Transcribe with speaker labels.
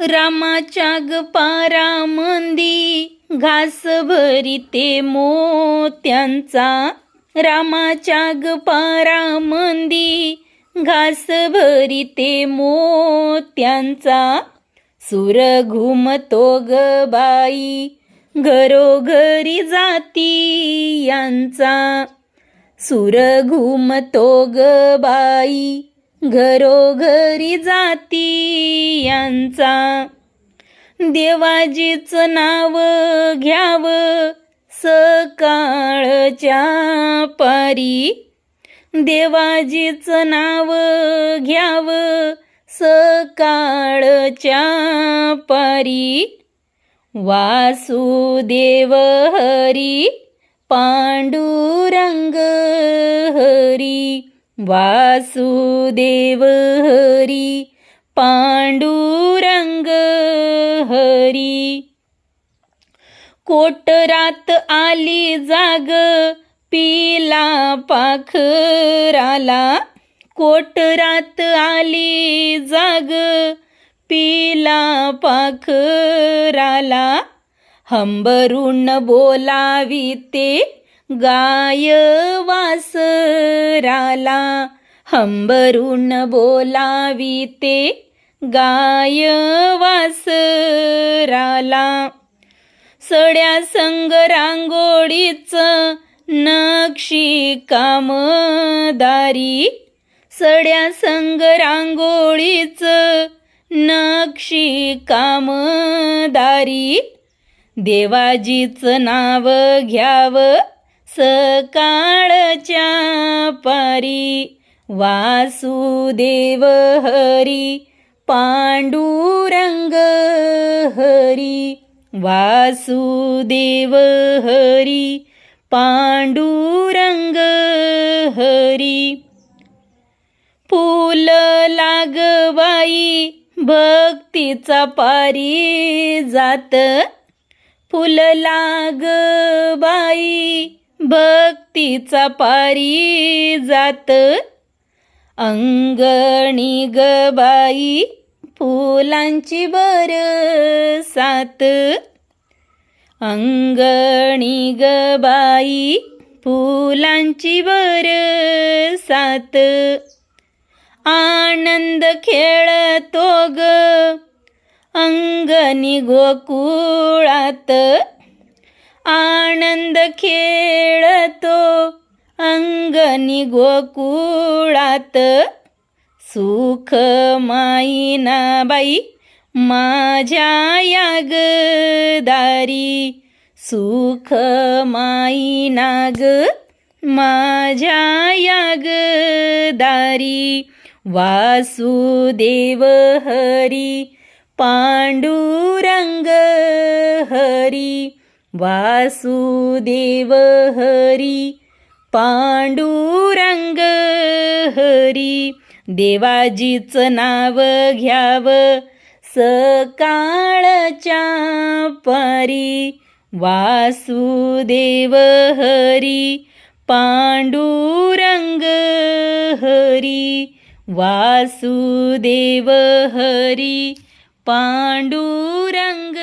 Speaker 1: रामाच्या गपारा मंदी घास भरिते मोत्यांचा. रामाच्या गपारा मंदी घास भरिते मोत्यांचा. सुर घुमतो ग बाई घरोघरी जाती यांचा. सुर घुमतो ग बाई घरोघरी जाती यांचा. देवाजीचं नाव घ्याव सकाळच्या पारी. देवाजीचं नाव घ्याव सकाळच्या पारी. वासुदेव हरी पांडुरंग हरी. वासुदेव हरी पांडुरंग हरी. कोटरात आली जाग पिला पाखराला. कोटरात आली जाग पिला पाखराला. हंबरून बोलाविते गाय वासराला हंबरून बोलाविते गाय वासराला सड्या संग रांगोळीच नक्षी कामदारी. सड्या संग रांगोळीच नक्षी कामदारी. देवाजीचं नाव घ्यावं सकाळच्या पारी वासुदेव हरी पांडुरंग हरी वासुदेव हरी पांडुरंग हरी. फुल लागबाई भक्तीचा पारी जात फुल लाग बाई भक्तीचा पारी जात. अंगणी ग बाई फुलांची बर सात. अंगणी ग बाई फुलांची बर सात. आनंद खेळतो ग. अंगणी गोकुळात आनंद खेळतो. अंगणी गोकुळात सुख माईनाबाई माझ्या याग दारी सुख माईना ग माझ्या या दारी वासुदेव हरी पांडुरंग हरी. वासुदेव हरी पांडुरंग हरी देवाजीचं नाव घ्याव सकाळच्या परी. वासुदेव हरी पांडुरंग हरी वासुदेव हरी पांडुरंग